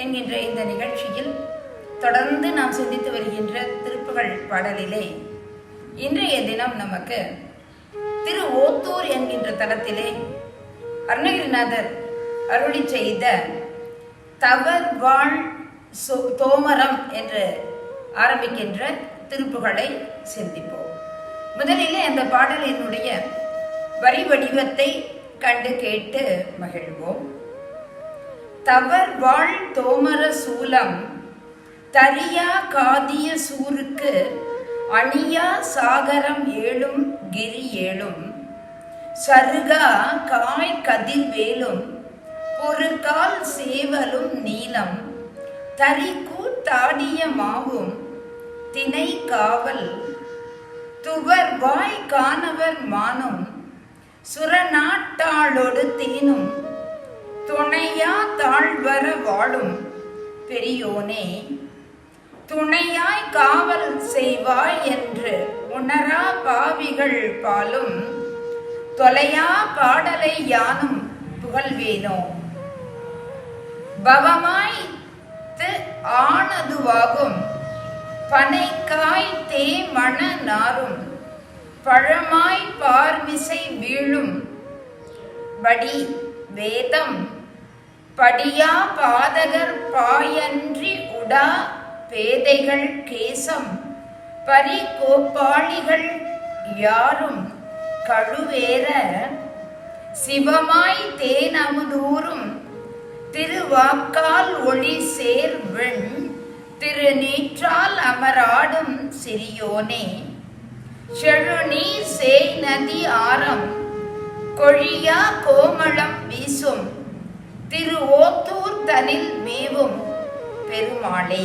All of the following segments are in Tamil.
என்கின்ற இந்த நிகழ்ச்சியில் தொடர்ந்து நாம் சிந்தித்து வருகின்ற திருப்புகள் பாடலிலே இன்றைய தினம் நமக்கு திரு ஓத்தூர் என்கின்ற தலத்திலே அருணகிரிநாதர் அருளி செய்த தவர் வாழ் சோ- தோமரம் என்று ஆரம்பிக்கின்ற திருப்புகளை சிந்திப்போம். முதலிலே அந்த பாடலினுடைய வரி வடிவத்தை கண்டு கேட்டு மகிழ்வோம். தவர் வாழ் தோமர சூலம் தரியா காதிய சூருக்கு அணியா சாகரம் ஏழும் கிரி ஏழும். சருகா காய் கதிர்வேலும் கால் சேவலும் நீலம் தரி தாடிய மாவும் தினை காவல். துவர் வாய் காணவர் மானும் சுரநாட்டாளோடு தேனும் துணையா தாழ்வர வாழும் பெரியோனே துணையாய் காவல் செய்வாய் என்று உணரா பாவிகள் பாலும் தொலையா பாடலை யானும் புகழ்வேனோ? பவமாய் ஆனதுவாகும் பனைக்காய் தே மண நாரும் பழமாய் பார்மிசை வீழும் படி வேதம் படியா பாதகர் பாயன்றி உடா பேதைகள் கேசம். பரிகோப்பாளிகள் யாரும் கழுவேற. சிவமாய் தேனமுதூரும் திருவாக்கால் ஒளி சேர்வெண் திருநீற்றால் அமராடும் சிறியோனே. செழுநீ சேய் நதி ஆரம். கொழியா கோமளம் வீசும். திரு ஓத்தூர் தனில் மேவும் பெருமாளே.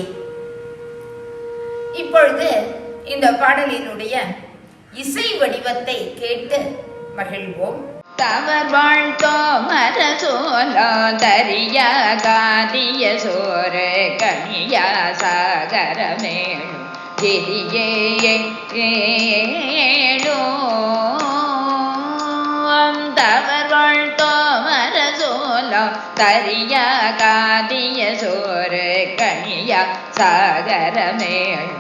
இப்பொழுது இந்த பாடலினுடைய இசை வடிவத்தை கேட்டு மகிழ்வோம். தவர் வாழ்த்தோமர சோலோ தரிய காதிய சோறு கனிய சாகரமே மேலும் தரிய காதிய சோறு கனியா சாகரமேழு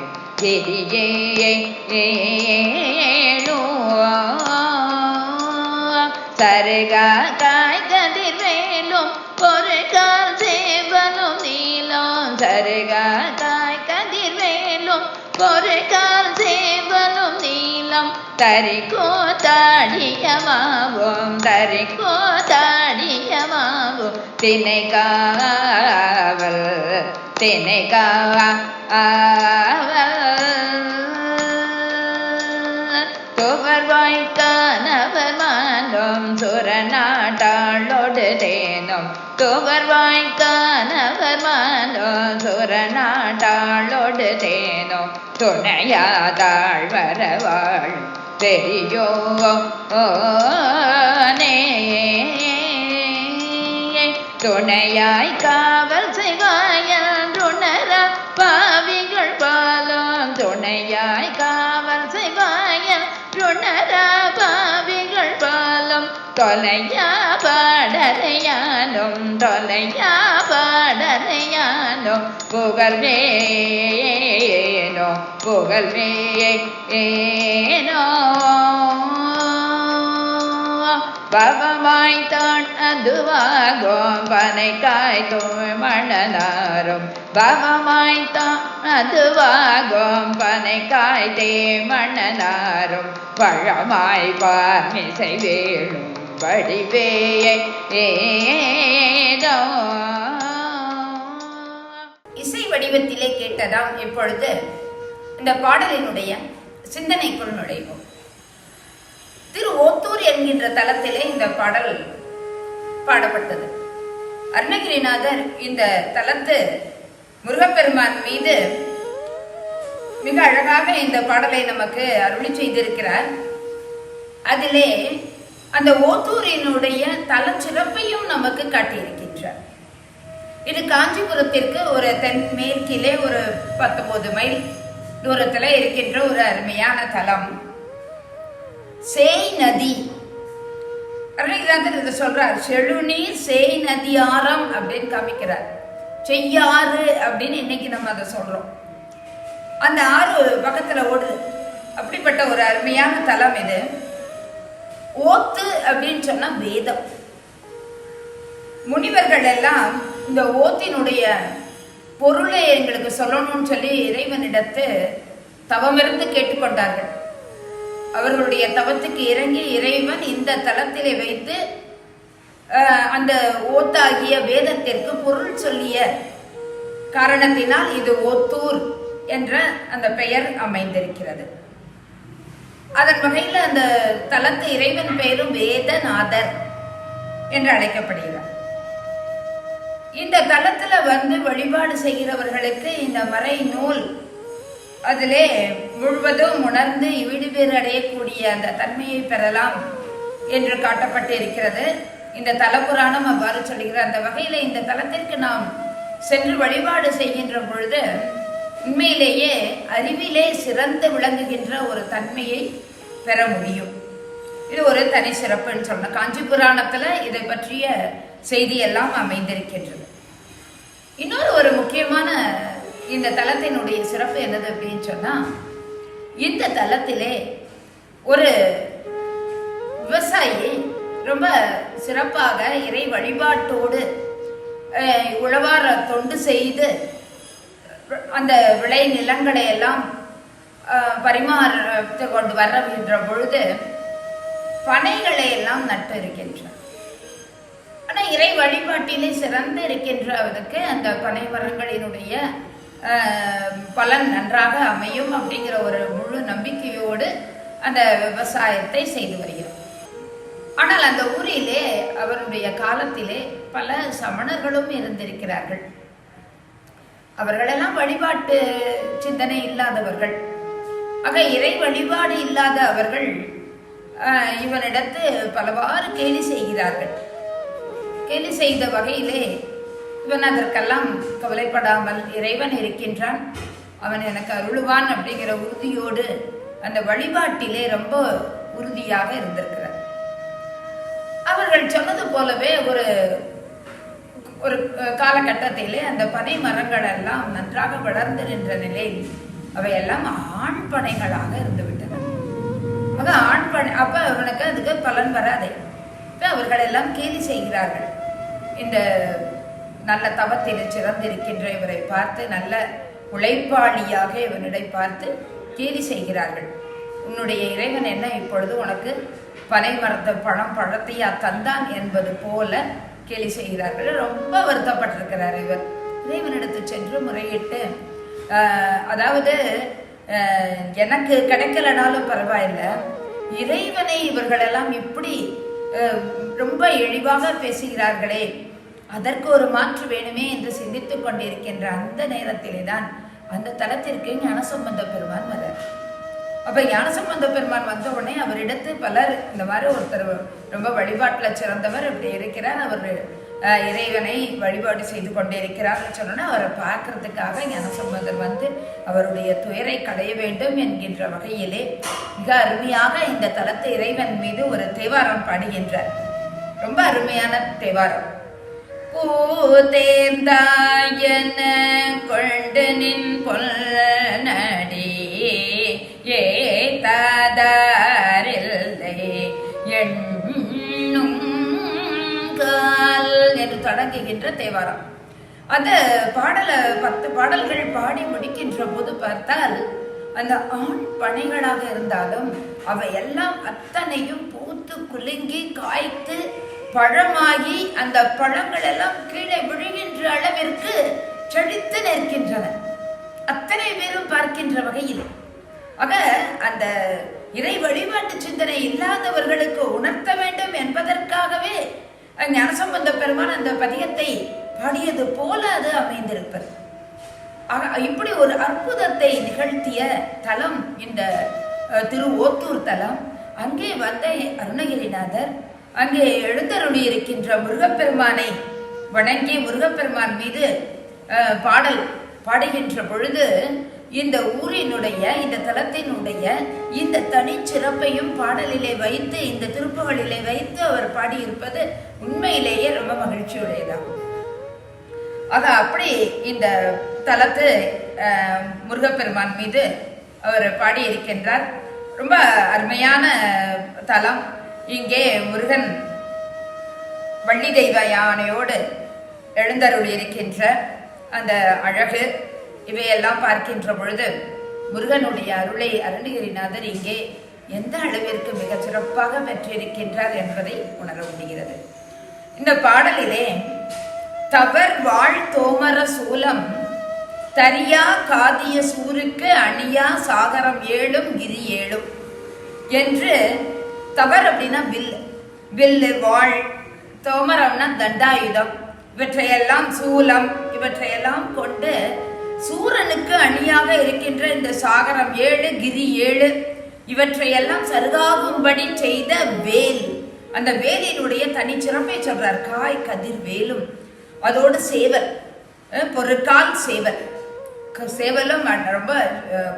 மேலும் சருகா காய் கதிர்வேலும் ஒரு கால் சேவலும் நீலம் சருகா காய் கதிர்வேலும் ஒரு கால் சேவலும் நீலம் தரிக்கோ தாடியமாவோம் தரிக்கோ தாடியமா தினை காவல் தினை காவல் துவர் வாய்க்கானவர் மானும் சுரநாட்டாளோடு தேனும். துவர் வாய்க்கானவர் மானும் சுரநாட்டாளோடு தேனும். துணையாதாள் வரவாள் தெரியோ பெரியோ நே துணையாய் காவல் செய்வாயுணர பாவிகள் பாலம் துணையாய் காவல் செய்வாயுணர பாவிகள் பாலம் தொலையா பாடறையானும் தொலையா பாடறையானும் புகழ்வேனோ புகழ்வேனோ. பவமாய்த்தான் அதுவாகும். பனைக்காய் மணனாரும் பவமாய்த்தான் அதுவாகோ பனை காய்த்தே தேமணனாரும் பழமாய் பார்மிசை வேளும் வடிவேயை ஏதோ. இசை வடிவத்திலே கேட்டதாம் இப்பொழுது இந்த பாடலினுடைய சிந்தனைக்குள் நுழைவோம். என்கின்ற தலத்திலே இந்த பாடல் பாடப்பட்டது. அருணகிரிநாதர் இந்த தலத்து முருகப்பெருமான் மீது மிக அழகாக இந்த பாடலை நமக்கு அருளி செய்திருக்கிறார். அதிலே அந்த ஓத்தூரினுடைய தல சிறப்பையும் நமக்கு காட்டியிருக்கின்றார். இது காஞ்சிபுரத்திற்கு ஒரு தென் மேற்கிலே ஒரு பத்தொன்பது மைல் தூரத்தில் இருக்கின்ற ஒரு அருமையான தலம். சேய் நதி. அருணகிரிநாதர் இதை சொல்றார். செழுநீர் சேய் நதியாரம் அப்படின்னு காமிக்கிறார். செய்யாறு அப்படின்னு இன்னைக்கு நம்ம அதை சொல்றோம். அந்த ஆறு பக்கத்துல ஓடுது. அப்படிப்பட்ட ஒரு அருமையான தலம் இது. ஓத்து அப்படின்னு சொன்னா வேதம். முனிவர்கள் எல்லாம் இந்த ஓத்தினுடைய பொருளை எங்களுக்கு சொல்லணும்னு சொல்லி இறைவனிடத்து தவமிருந்து கேட்டுக்கொண்டார்கள். அவர்களுடைய தவத்துக்கு இறங்கி இறைவன் இந்த தலத்திலே வைத்து அந்த ஓத்தாகிய வேதத்திற்கு பொருள் சொல்லிய காரணத்தினால் இது ஓத்தூர் என்ற அந்த பெயர் அமைந்திருக்கிறது. அதன் வகையில் அந்த தலத்து இறைவன் பெயரும் வேதநாதர் என்று அழைக்கப்படுகிறார். இந்த தலத்துல வந்து வழிபாடு செய்கிறவர்களுக்கு இந்த மறை நூல் அதிலே முழுவதும் உணர்ந்து விடுபேறு அடையக்கூடிய அந்த தன்மையை பெறலாம் என்று காட்டப்பட்டு இருக்கிறது இந்த தலபுராணம் அவ்வாறு சொல்லுகிற அந்த வகையில இந்த தலத்திற்கு நாம் சென்று வழிபாடு செய்கின்ற பொழுது உண்மையிலேயே அறிவிலே சிறந்து விளங்குகின்ற ஒரு தன்மையை பெற முடியும். இது ஒரு தனி சிறப்புன்னு சொன்ன காஞ்சி புராணத்துல இதை பற்றிய செய்தியெல்லாம் அமைந்திருக்கின்றது. இன்னொரு ஒரு முக்கியமான இந்த தலத்தினுடைய சிறப்பு என்னது அப்படின்னு சொன்னா இந்த தளத்திலே ஒரு விவசாயி ரொம்ப சிறப்பாக இறை வழிபாட்டோடு உழவார தொண்டு செய்து அந்த விளை நிலங்களை எல்லாம் பரிமாறத்து கொண்டு வருகின்ற பொழுது பனைகளை எல்லாம் நட்டு இருக்கின்றார். ஆனால் இறை வழிபாட்டிலே சிறந்து இருக்கின்ற அவருக்கு அந்த பனை மரங்களினுடைய பலன் நன்றாக அமையும் அப்படிங்கிற ஒரு முழு நம்பிக்கையோடு அந்த விவசாயத்தை செய்து வருகிறார் ஆனால் அந்த ஊரிலே அவருடைய காலத்திலே பல சமணர்களும் இருந்திருக்கிறார்கள். அவர்களெல்லாம் வழிபாட்டு சிந்தனை இல்லாதவர்கள். ஆக இறை வழிபாடு இல்லாத அவர்கள் இவனிடத்து பலவாறு கேலி செய்கிறார்கள். கேலி செய்த வகையிலே இவன் அதற்கெல்லாம் கவலைப்படாமல் இறைவன் இருக்கின்றான். அவன் எனக்கு அருளுவான் அப்படிங்கிற உறுதியோடு அந்த வழிபாட்டிலே ரொம்ப உறுதியாக இருந்திருக்கிறார். அவர்கள் சொன்னது போலவே ஒரு ஒரு காலகட்டத்திலே அந்த பனை மரங்கள் எல்லாம் நன்றாக வளர்ந்து நின்ற நிலையில் அவையெல்லாம் ஆண் பனைகளாக இருந்துவிட்டன. ஆக ஆண் பனை அப்ப அவனுக்கு அதுக்கு பலன் வராதே. இப்ப அவர்கள் எல்லாம் கேலி செய்கிறார்கள். இந்த நல்ல தவத்தில் சிறந்திருக்கின்ற இவரை பார்த்து நல்ல உழைப்பாளியாக இவனிடை பார்த்து கேலி செய்கிறார்கள். உன்னுடைய இறைவன் என்ன இப்பொழுது உனக்கு பனை மரத்த பழம் பழத்தையா தந்தான் என்பது போல கேலி செய்கிறார்கள். ரொம்ப வருத்தப்பட்டிருக்கிறார் இவர். இறைவனிடத்து சென்று முறையிட்டு அதாவது எனக்கு கிடைக்கலனாலும் பரவாயில்லை. இறைவனை இவர்களெல்லாம் இப்படி ரொம்ப இழிவாக பேசுகிறார்களே. அதற்கு ஒரு மாற்று வேணுமே என்று சிந்தித்துக் கொண்டிருக்கின்ற அந்த நேரத்திலே தான் அந்த தலத்திற்கு ஞானசம்பந்த பெருமான் வர்றார் அப்ப ஞானசம்பந்த பெருமான் வந்த உடனே அவரிடத்து பலர் இந்த மாதிரி ஒருத்தர் ரொம்ப வழிபாட்டுல சிறந்தவர் இப்படி இருக்கிறார் அவர் இறைவனை வழிபாடு செய்து கொண்டே இருக்கிறார் சொன்னோன்னா அவரை பார்க்கறதுக்காக ஞானசம்பந்தர் வந்து அவருடைய துயரை களைய வேண்டும் என்கின்ற வகையிலே மிக அருமையாக இந்த தலத்து இறைவன் மீது ஒரு தேவாரம் பாடுகின்றார். ரொம்ப அருமையான தேவாரம். பூதேந்தாயன கொண்டு நின் பொல்லடி ஏ தாதாரில்லை. எண்ணும் கால் என்று தொடங்குகின்ற தேவாரம். அந்த பாடலை பத்து பாடல்கள் பாடி முடிக்கின்ற போது பார்த்தால் அந்த ஆண் பணிகளாக இருந்தாலும் அவை எல்லாம் அத்தனையும் பூத்து குலுங்கி காய்த்து பழமாகி அந்த பழங்கள் எல்லாம் கீழே விழுகின்ற அளவிற்கு செழித்து நிற்கின்றன. அத்தனை பேரும் பார்க்கின்ற வகையில். ஆக அந்த இறை வழிபாட்டு சிந்தனை இல்லாதவர்களுக்கு உணர்த்த வேண்டும் என்பதற்காகவே ஞானசம்பந்த பெருமான் அந்த பதியத்தை பாடியது போல அது அமைந்திருப்பது. ஆக, இப்படி ஒரு அற்புதத்தை நிகழ்த்திய தலம் இந்த திரு ஓத்தூர் தலம். அங்கே வந்த அருணகிரிநாதர் அங்கே எழுந்தருளி இருக்கின்ற முருகப்பெருமானை வணங்கி முருகப்பெருமான் மீது பாடல் பாடுகின்ற பொழுது இந்த ஊரினுடைய இந்த தலத்தினுடைய இந்த தனிச்சிறப்பையும் பாடலிலே வைத்து இந்த திருப்புகளிலே வைத்து அவர் பாடியிருப்பது உண்மையிலேயே ரொம்ப மகிழ்ச்சியுடையதாகும் அது அப்படி இந்த தலத்து முருகப்பெருமான் மீது அவர் பாடியிருக்கின்றார். ரொம்ப அருமையான தலம். இங்கே முருகன் வள்ளி தெய்வ யானையோடு எழுந்தருள் இருக்கின்ற அந்த அழகு இவையெல்லாம் பார்க்கின்ற பொழுது முருகனுடைய அருளை அருணகிரிநாதர் இங்கே எந்த அளவிற்கு மிகச் சிறப்பாக பெற்றிருக்கின்றார் என்பதை உணர முடிகிறது. இந்த பாடலிலே தவர் வாழ் தோமர சூலம் தரியா காதிய சூருக்கு அணியா சாகரம் ஏழும் கிரி ஏழும் என்று தவர் அப்படின்னா வில் வில்லு வாழ் தோமரம்னா தண்டாயுதம். இவற்றையெல்லாம் சூலம் இவற்றையெல்லாம் கொண்டு சூரனுக்கு அணியாக இருக்கின்ற இந்த சாகரம் ஏழு கிரி ஏழு இவற்றையெல்லாம் சருகாகும்படி செய்த வேல். அந்த வேலினுடைய தனிச்சிறப்பை சொல்றார். காய் கதிர் வேலும். அதோடு சேவல் பொருட்கால் சேவல். சேவலும் ரொம்ப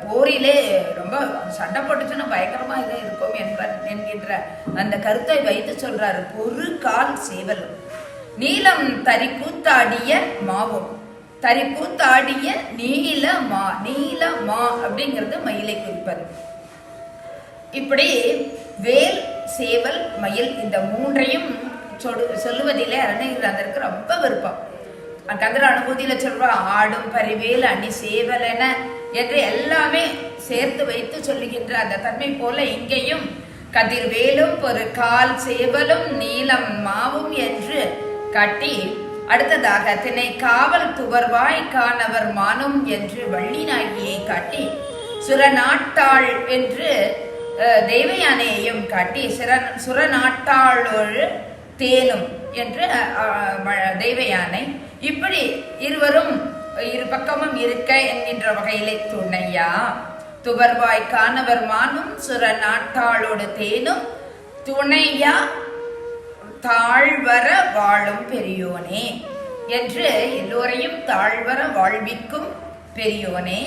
போரிலே ரொம்ப சண்டை போட்டுச்சுன்னா பயங்கரமா இதாக இருக்கும் என்பர் என்கின்ற அந்த கருத்தை வைத்து சொல்றாரு. பொரு கால் சேவலும். நீலம் தறி கூத்தாடிய மாவும். தறி கூத்தாடிய நீல மா நீல மா அப்படிங்கிறது மயிலை குறிப்பது. இப்படி வேல் சேவல் மயில் இந்த மூன்றையும் சொடு சொல்லுவதிலே அருணகிரிநாதருக்கு ரொம்ப விருப்பம். கந்தர அனுபூதியில சொல்றா ஆடும் பரிவேல் அணி சேவலென என்று எல்லாமே சேர்த்து வைத்து சொல்லுகின்ற அந்த தன்மை போல இங்கேயும் கதிர்வேலும் ஒரு கால் சேவலும் நீலம் மாவும் என்று காட்டி அடுத்ததாக தினை காவல் துவர்வாய் காணவர் மானும் என்று வள்ளி நாயகியை காட்டி சுரநாட்டாள் என்று தேவயானையையும் காட்டி சிற சுரநாட்டாளோடு தேனும் என்று அஹ், தெய்வயானை இப்படி இருவரும் இரு பக்கமும் இருக்க என்கின்ற வகையிலே துணையா? துவர்வாய் காணவர் மானும் சுர நாட்டாளோடு தேனும் துணையா? தாழ்வர வாழும் பெரியோனே என்று எல்லோரையும் தாழ்வர வாழ்விக்கும் பெரியோனே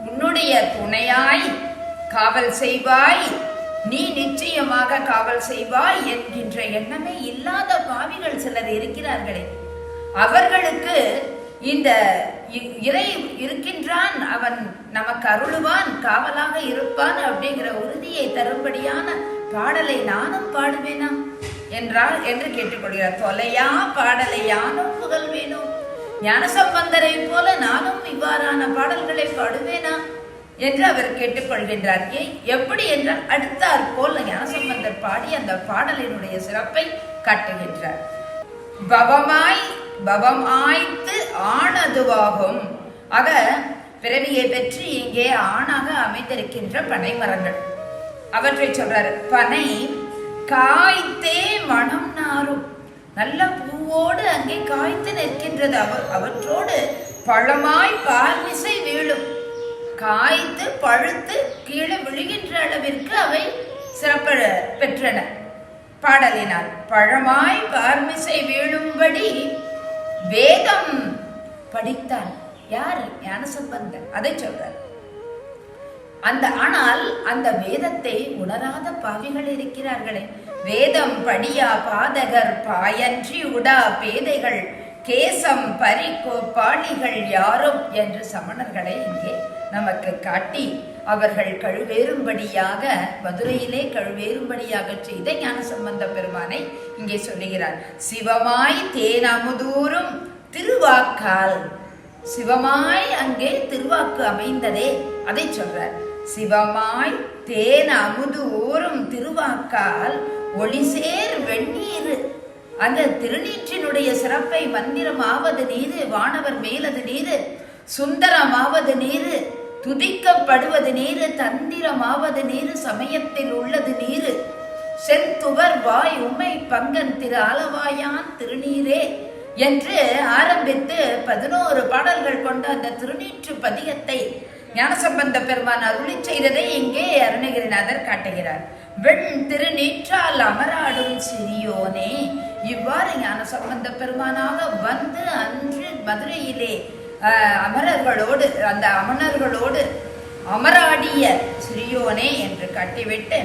உன்னுடைய துணையாய் காவல் செய்வாய் நீ நிச்சயமாக காவல் செய்வாய் என்கின்ற எண்ணமே இல்லாத பாவிகள் சிலர் இருக்கிறார்களே. அவர்களுக்கு இந்த இ- இறை இருக்கின்றான் அவன் நமக்கு அருளுவான் காவலாக இருப்பான் அப்படிங்கிற உறுதியை தரும்படியான பாடலை நானும் பாடுவேனா? என்றால் என்று கேட்டுக்கொள்கிறார். தொலையா பாடலை யானும் வேணும் ஞானசம்பந்தரை போல நானும் இவ்வாறான பாடல்களை பாடுவேனா? என்று அவர் கேட்டுக்கொள்கின்றார். ஏ எப்படி என்றால் அடுத்தாற் போல் ஞானசம்பந்தர் பாடி அந்த பாடலினுடைய சிறப்பை காட்டுகின்றார். பவமாய் பவம் ஆய்த்து ஆனதுவாகும். ஆக பிறவியை பெற்று இங்கே ஆணாக அமைந்திருக்கின்ற பனை மரங்கள் அவற்றை சொல்றாரு பனை காய்த்தே மனம் நாரும். நல்ல பூவோடு அங்கே காய்த்து நிற்கின்றது. அவ அவற்றோடு பழமாய் பார்மிசை வீழும். காய்த்து பழுத்து கீழே விழுகின்ற அளவிற்கு அவை சிறப்பு பெற்றன. பாடலினால் பழமாய் பார்மிசை வீழும்படி வேதம் படித்தால் யார் ஞானசம்பந்தன் அதை சொல்றார். அந்த ஆனால் அந்த வேதத்தை உணராத பாவிகள் இருக்கிறார்களே. வேதம் படியா பாதகர் பாயன்றி உடா பேதைகள் கேசம் பறிக்கோ பாடிகள் யாரும் என்று சமணர்களை இங்கே நமக்கு காட்டி அவர்கள் கழுவேறும்படியாக மதுரையிலே கழுவேறும்படியாக செய்த ஞானசம்பந்த பெருமானை இங்கே சொல்லுகிறார். சிவமாய் தேன் அமுதூரும் திருவாக்கால். சிவமாய் அங்கே திருவாக்கு அமைந்ததே அதை சொல்றார். சிவமாய் தேன் அமுது ஊறும் திருவாக்கால் ஒளிசேர் வெந்நீர். அந்த திருநீற்றினுடைய சிறப்பை மந்திரமாவது நீரு வானவர் மேலது நீரு சுந்தரமாவது நீரு. துதிக்கப்படுவது நீரு தந்திரமாவது நீரு சமயத்தில் உள்ளது நீரு. செந்துவர் வாய் உமை பங்கன் திரு அளவாயான் திருநீரே என்று ஆரம்பித்து பதினோரு பாடல்கள் கொண்ட அந்த திருநீற்று பதிகத்தை ஞானசம்பந்த பெருமான் அருளி செய்ததை இங்கே அருணகிரிநாதர் காட்டுகிறார். வெண் திருநீற்றால் அமராடும் சிறியோனே இவ்வாறு ஞானசம்பந்த பெருமானாக வந்து அன்று மதுரையிலே அமரர்களோடு அந்த அமணர்களோடு அமராடிய சிறியோனே என்று கட்டிவிட்டு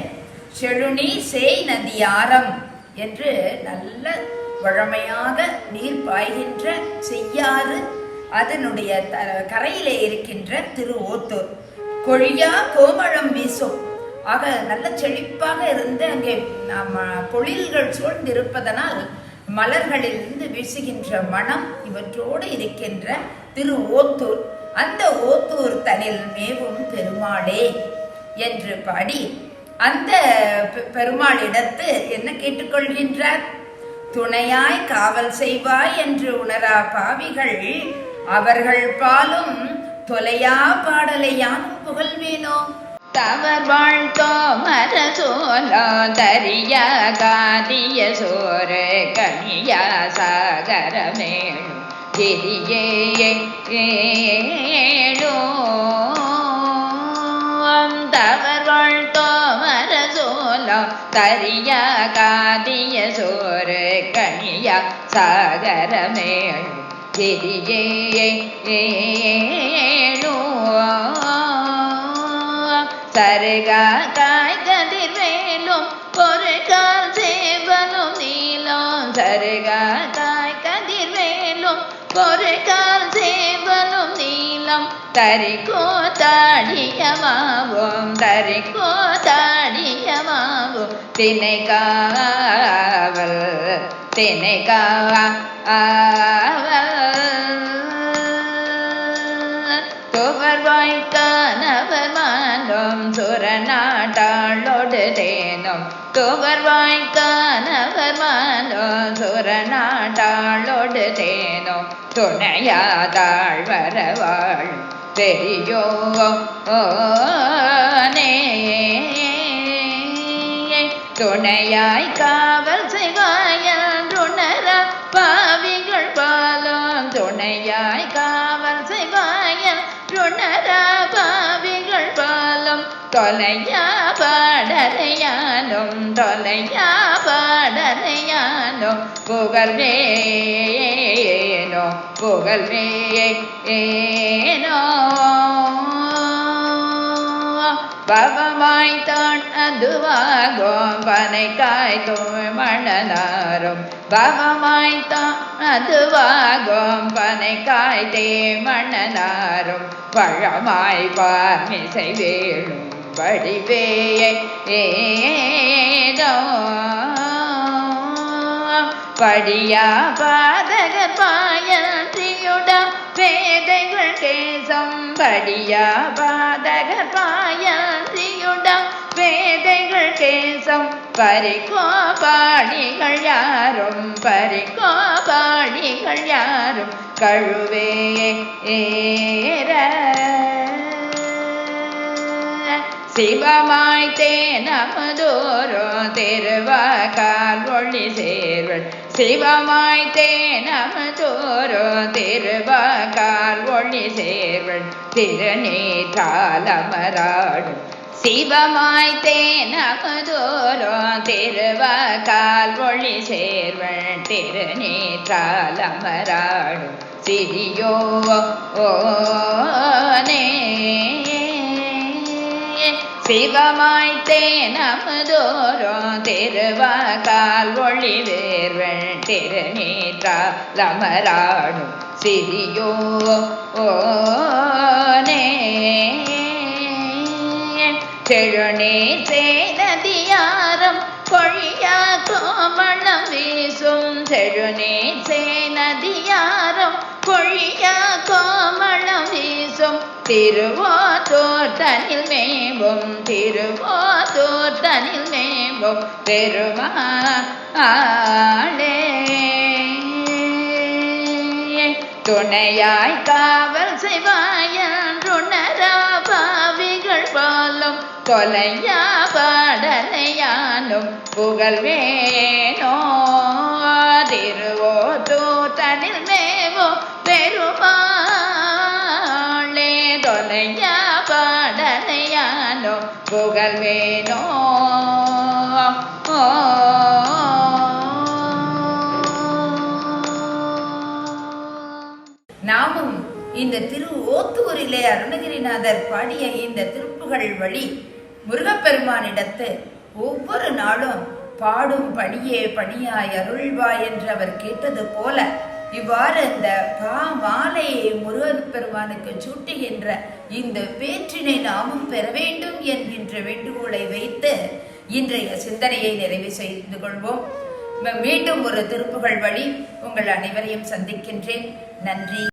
செழுநீ சேய் நதியாரம் என்று நல்ல வழமையாக நீர் பாய்கின்ற செய்யாறு அதனுடைய கரையிலே இருக்கின்ற திரு ஓத்தூர் கொழியா கோமழம் வீசும். ஆக நல்ல செழிப்பாக இருந்து அங்கே நம்ம பொழில்கள் சூழ்ந்திருப்பதனால் மலர்களிலிருந்து வீசுகின்ற மனம் இவற்றோடு இருக்கின்ற திரு ஓத்தூர் அந்த ஓத்தூர் தனில் மேவும் பெருமாளே என்று பாடி அந்த பெ- பெருமாளிடத்து என்ன கேட்டுக்கொள்கின்றார்? துணையாய் காவல் செய்வாய் என்று உணரா பாவிகள் அவர்கள் பாலும் தொலையா பாடலையான் புகழ்வேனோ? தவர் வாழ்த்தோ மரசோலோ தரிய காதிய சோறு கனியா சாகரமேழும் கிரியே ஏழும் தவர் வாழ்த்தோ மரசோலோ தரிய காதிய சோறு கனியா சாகரமே கிரியே சருகா காய் கதிர்வேலும் ஒரு கால் சேவலும் நீளம் சருகா ஒரு கால் சேவலும் நீளம் தரிக்கோ தாடியமாவோம் தரிக்கோ தாடியமாவோம் தினை காவல் தினை காவல் துவர் வாய்க்கானவர் மானும் சுரநாட்டாளோடு தேனும் துவர் வாய்க்கானவர் மானும் சுரநாட்டாளோடு தேனும் துணையாதாள் வரவாள் தெரியோ துணையாய் காவல் செய்வாயன் செய்வாயுணர பாவிகள் பாலம் துணையாய் கா தொலையா பாடலையானும் தொலையா பாடலையானும் புகழ்வேனோ. புகழ்வேனோ பவமாய்த்தான் அதுவாகும் பனை காய்த்தும் மணனாரும் பவமாய்த்தான் அதுவாகும் பனை காய்த்தே மணனாரும் பழமாய் பார்மிசை வேணும். வடிவேயே ஏதோ படியா பாதக பாயத்தியுட வேதைகள் கேசம் படியா பாதக பாயத்தியுட வேதைகள் கேசம் பறிக்கோ பாடிகள் யாரும் பறிக்கோ பாடிகள் யாரும் கழுவே ஏற சிவமாய் தேனமதோரோ திருவாக்கால் ஒளி சேர்வள் சிவமாய் தேனமதோரோ திருவாக்கால் ஒளி சேர்வள் திருநீற்றாலமராடும் சிவமாய் தேனமதோரோ திருவாக்கால் ஒளி சேர்வள் திருநீற்றாலமராடும் சிறியோ ஓனே. சிவமாய் தேனமதோரோ திருவாக்கால் ஒளி வேர்வள் திருநீற்றாலமராடும் சிறியோ ஓனே செழுநீர் சேனதியாரம் பொழியா கோமணம் வீசும். செழுநீர் சேனதியாரம் பொழியா கோமணம் வீசும் திருவோத்தோர் தனில் மேவும் திருவோத்தோர் தனில் மேவும் பெருமாளே. துணையாய் காவல் செய்வாயுணரா பாலும் தொலையா பாடலையானும் புகழ்வேனோ. திருவோ தூத்தனில் மேவோ பெருமா தொலையா பாடலையானோ புகழ்வேனோ நாமும் இந்த திரு ஓத்தூரிலே அருணகிரிநாதர் பாடிய இந்த திருப்புகள் வழி முருகப்பெருமானிடத்து ஒவ்வொரு நாளும் பாடும் பணியே பணியாய் அருள்வாய் என்று அவர் கேட்டது போல இவ்வாறு இந்த பா மாலையை முருகன் பெருமானுக்கு சூட்டுகின்ற இந்த பேற்றினை நாமும் பெற வேண்டும் என்கின்ற வேண்டுகோளை வைத்து இன்றைய சிந்தனையை நிறைவு செய்து கொள்வோம். மீண்டும் ஒரு திருப்புகள் வழி உங்கள் அனைவரையும் சந்திக்கின்றேன். நன்றி.